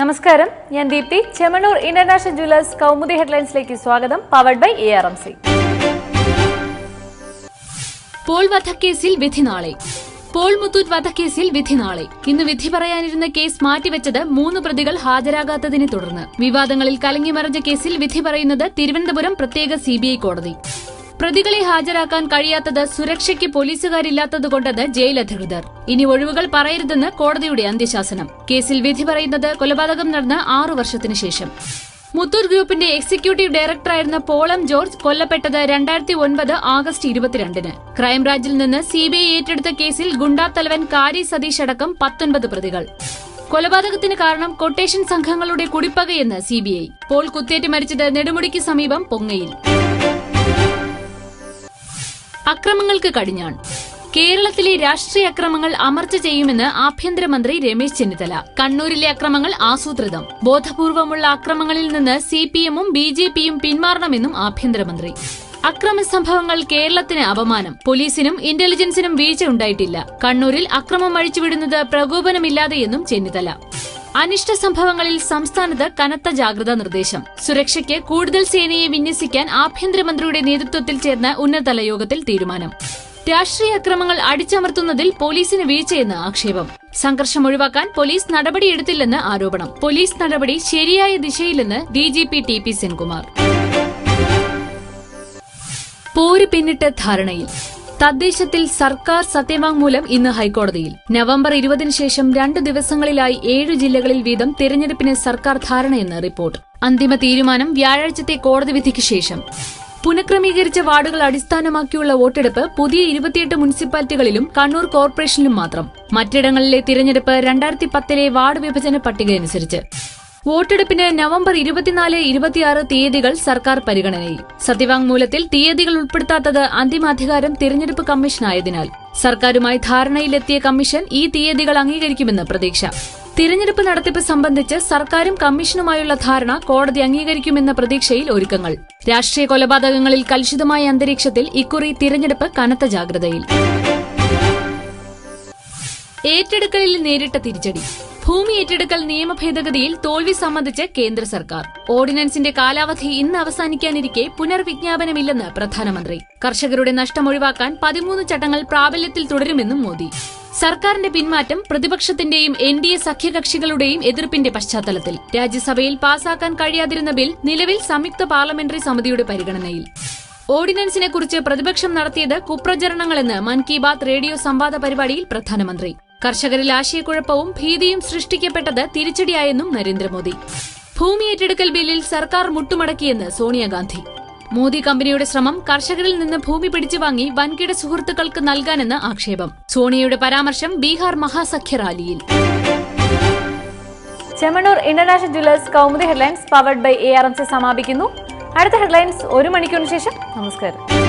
നമസ്കാരം. ഞാൻ Deepthi. Chemmanur international jewellers Kaumudi ഹെഡ്ലൈൻസിലേക്ക് സ്വാഗതം powered by A R M C Paul വധക്കേസിൽ വിധി നാളെ. പോൾ മുത്തൂറ്റ് വധക്കേസിൽ വിധി നാളെ. ഇന്ന് വിധി പറയാനിരുന്ന കേസ് മാറ്റിവെച്ചത് മൂന്ന് പ്രതികൾ ഹാജരാകാത്തതിനെ തുടർന്ന്. വിവാദങ്ങളിൽ കലങ്ങിമറിഞ്ഞ കേസിൽ വിധി പറയുന്നത് തിരുവനന്തപുരം പ്രത്യേക സിബിഐ കോടതി. പ്രതികളെ ഹാജരാക്കാൻ കഴിയാത്തത് സുരക്ഷയ്ക്ക് പോലീസുകാരില്ലാത്തതുകൊണ്ടെന്ന് ജയിൽ അധികൃതർ. ഇനി ഒഴിവുകൾ പറയരുതെന്ന് കോടതിയുടെ അന്ത്യശാസനം. കേസിൽ വിധി പറയുന്നത് കൊലപാതകം നടന്ന ആറു വർഷത്തിനു ശേഷം. മുത്തൂർ ഗ്രൂപ്പിന്റെ എക്സിക്യൂട്ടീവ് ഡയറക്ടറായിരുന്ന പോളം ജോർജ് കൊല്ലപ്പെട്ടത് രണ്ടായിരത്തി ഒൻപത് ആഗസ്റ്റ് ഇരുപത്തിരണ്ടിന്. ക്രൈംബ്രാഞ്ചിൽ നിന്ന് സിബിഐ ഏറ്റെടുത്ത കേസിൽ ഗുണ്ടാത്തലവൻ കാരി സതീഷ് അടക്കം പത്തൊൻപത് പ്രതികൾ. കൊലപാതകത്തിന് കാരണം കൊട്ടേഷൻ സംഘങ്ങളുടെ കുടിപ്പകയെന്ന് സിബിഐ പോൾ കുത്തേറ്റ് മരിച്ചത് നെടുമുടിക്ക് സമീപം പൊങ്ങയിൽ. അക്രമങ്ങൾക്ക് കടിഞ്ഞാണ് കേരളത്തിലെ രാഷ്ട്രീയ അക്രമങ്ങൾ അമർച്ച ചെയ്യുമെന്ന് ആഭ്യന്തരമന്ത്രി രമേശ് ചെന്നിത്തല. കണ്ണൂരിലെ അക്രമങ്ങൾ ആസൂത്രിതം. ബോധപൂർവമുള്ള അക്രമങ്ങളിൽ നിന്ന് സി പി എമ്മും ബി ജെ പിയും പിന്മാറണമെന്നും ആഭ്യന്തരമന്ത്രി. അക്രമ സംഭവങ്ങൾ കേരളത്തിന് അപമാനം. പോലീസിനും ഇന്റലിജൻസിനും വീഴ്ച ഉണ്ടായിട്ടില്ല. കണ്ണൂരിൽ അക്രമം അഴിച്ചുവിടുന്നത് പ്രകോപനമില്ലാതെയെന്നും ചെന്നിത്തല. അനിഷ്ട സംഭവങ്ങളിൽ സംസ്ഥാനത്ത് കനത്ത ജാഗ്രതാ നിർദ്ദേശം. സുരക്ഷയ്ക്ക് കൂടുതൽ സേനയെ വിന്യസിക്കാൻ ആഭ്യന്തരമന്ത്രിയുടെ നേതൃത്വത്തിൽ ചേർന്ന ഉന്നതതല യോഗത്തിൽ തീരുമാനം. രാഷ്ട്രീയ അക്രമങ്ങൾ അടിച്ചമർത്തുന്നതിൽ പോലീസിന് വീഴ്ചയെന്ന് ആക്ഷേപം. സംഘർഷം ഒഴിവാക്കാൻ പോലീസ് നടപടിയെടുത്തില്ലെന്ന് ആരോപണം. പോലീസ് നടപടി ശരിയായ ദിശയിലെന്ന് ഡിജിപി ടി പി സെൻകുമാർ. പോര് പിന്നിട്ട് ധാരണയിൽ. തദ്ദേശത്തിൽ സർക്കാർ സത്യവാങ്മൂലം ഇന്ന് ഹൈക്കോടതിയിൽ. നവംബർ ഇരുപതിന് ശേഷം രണ്ട് ദിവസങ്ങളിലായി ഏഴ് ജില്ലകളിൽ വീതം തെരഞ്ഞെടുപ്പിന് സർക്കാർ ധാരണയെന്ന് റിപ്പോർട്ട്. അന്തിമ തീരുമാനം വ്യാഴാഴ്ചത്തെ കോടതി വിധിക്ക് ശേഷം. പുനഃക്രമീകരിച്ച വാർഡുകൾ അടിസ്ഥാനമാക്കിയുള്ള വോട്ടെടുപ്പ് പുതിയ ഇരുപത്തിയെട്ട് മുനിസിപ്പാലിറ്റികളിലും കണ്ണൂർ കോർപ്പറേഷനിലും മാത്രം. മറ്റിടങ്ങളിലെ തിരഞ്ഞെടുപ്പ് രണ്ടായിരത്തി പത്തിലെ വാർഡ് വിഭജന പട്ടികയനുസരിച്ച്. വോട്ടെടുപ്പിന് നവംബർ ഇരുപത്തിനാല് ഇരുപത്തിയാറ് തീയതികൾ സർക്കാർ പരിഗണനയിൽ. സത്യവാങ്മൂലത്തിൽ തീയതികൾ ഉൾപ്പെടുത്താത്തത് അന്തിമാധികാരം തിരഞ്ഞെടുപ്പ് കമ്മീഷനായതിനാൽ. സർക്കാരുമായി ധാരണയിലെത്തിയ കമ്മീഷൻ ഈ തീയതികൾ അംഗീകരിക്കുമെന്ന് പ്രതീക്ഷ. തിരഞ്ഞെടുപ്പ് നടത്തിപ്പ് സംബന്ധിച്ച് സർക്കാരും കമ്മീഷനുമായുള്ള ധാരണ കോടതി അംഗീകരിക്കുമെന്ന പ്രതീക്ഷയിൽ ഒരുക്കങ്ങൾ. രാഷ്ട്രീയ കൊലപാതകങ്ങളിൽ കലുഷിതമായ അന്തരീക്ഷത്തിൽ ഇക്കുറി തിരഞ്ഞെടുപ്പ് കനത്ത ജാഗ്രതയിൽ. ഏറ്റെടുക്കലിൽ നേരിട്ട തിരിച്ചടി. ഭൂമി ഏറ്റെടുക്കൽ നിയമ ഭേദഗതിയിൽ തോൽവി സംബന്ധിച്ച് കേന്ദ്ര സർക്കാർ. ഓർഡിനൻസിന്റെ കാലാവധി ഇന്ന് അവസാനിക്കാനിരിക്കെ പുനർവിജ്ഞാപനമില്ലെന്ന് പ്രധാനമന്ത്രി. കർഷകരുടെ നഷ്ടം ഒഴിവാക്കാൻ പതിമൂന്ന് ചട്ടങ്ങൾ പ്രാബല്യത്തിൽ തുടരുമെന്നും മോദി. സർക്കാരിന്റെ പിന്മാറ്റം പ്രതിപക്ഷത്തിന്റെയും എൻ ഡി എ സഖ്യകക്ഷികളുടെയും എതിർപ്പിന്റെ പശ്ചാത്തലത്തിൽ. രാജ്യസഭയിൽ പാസാക്കാൻ കഴിയാതിരുന്ന ബിൽ നിലവിൽ സംയുക്ത പാർലമെന്ററി സമിതിയുടെ പരിഗണനയിൽ. ഓർഡിനൻസിനെക്കുറിച്ച് പ്രതിപക്ഷം നടത്തിയത് കുപ്രചരണങ്ങളെന്ന് മൻ കി ബാത് റേഡിയോ സംവാദ പരിപാടിയിൽ പ്രധാനമന്ത്രി. കർഷകരിൽ ആശയക്കുഴപ്പവും ഭീതിയും സൃഷ്ടിക്കപ്പെട്ടത് തിരിച്ചടിയായെന്നും നരേന്ദ്രമോദി. ഭൂമി ഏറ്റെടുക്കൽ ബില്ലിൽ സർക്കാർ മുട്ടുമടക്കിയെന്ന് സോണിയാഗാന്ധി. മോദി കമ്പനിയുടെ ശ്രമം കർഷകരിൽ നിന്ന് ഭൂമി പിടിച്ചു വാങ്ങി വൻകിട സുഹൃത്തുക്കൾക്ക് നൽകാനെന്ന് ആക്ഷേപം. സോണിയയുടെ പരാമർശം ബീഹാർ മഹാസഖ്യ റാലിയിൽ. Chemmanur international jewellers Kaumudi headlines powered by A R M C സമാപിക്കുന്നു. അടുത്ത ഹെഡ്ലൈൻസ് ഒരു മണിക്കൂറിന് ശേഷം. നമസ്കാരം.